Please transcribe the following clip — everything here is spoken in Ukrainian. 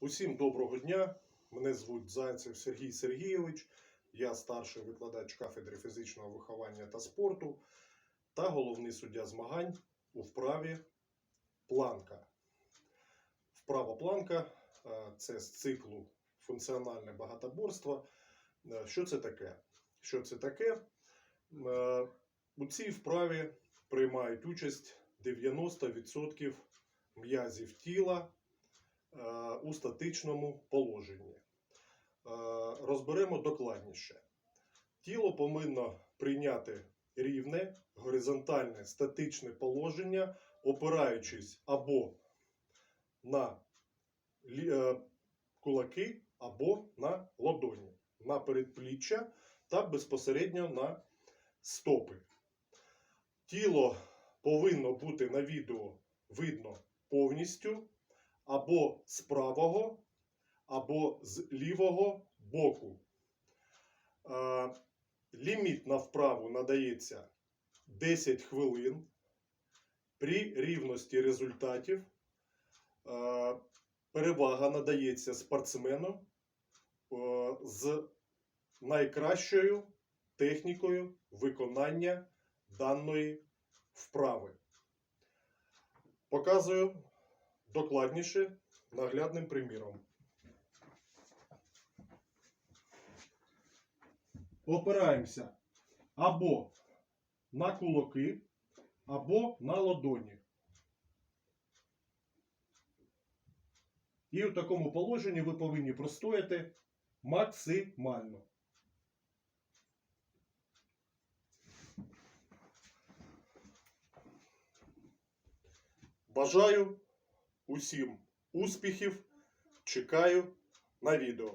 Усім доброго дня. Мене звуть Зайцев Сергій Сергійович. Я старший викладач кафедри фізичного виховання та спорту та головний суддя змагань у вправі планка. Вправа планка е, це з циклу функціональне багатоборство. Е, Що це таке? Що це таке? Е, У цій вправі приймають участь 90% м'язів тіла у статичному положенні. Е, Розберемо докладніше. Тіло повинно прийняти рівне, горизонтальне статичне положення, опираючись або на е, кулаки, або на ладоні, на передпліччя та безпосередньо на стопи. Тіло повинно бути на відео видно повністю або з правого, або з лівого боку. Е, Ліміт на вправу надається 10 хвилин. При рівності результатів е, перевага надається спортсмену е, з найкращою технікою виконання даної вправи. Показую докладніше наглядним приміром. Опираємося або на кулаки, або на ладоні. І в такому положенні ви повинні простояти максимально. Бажаю усім успіхів. Чекаю на відео.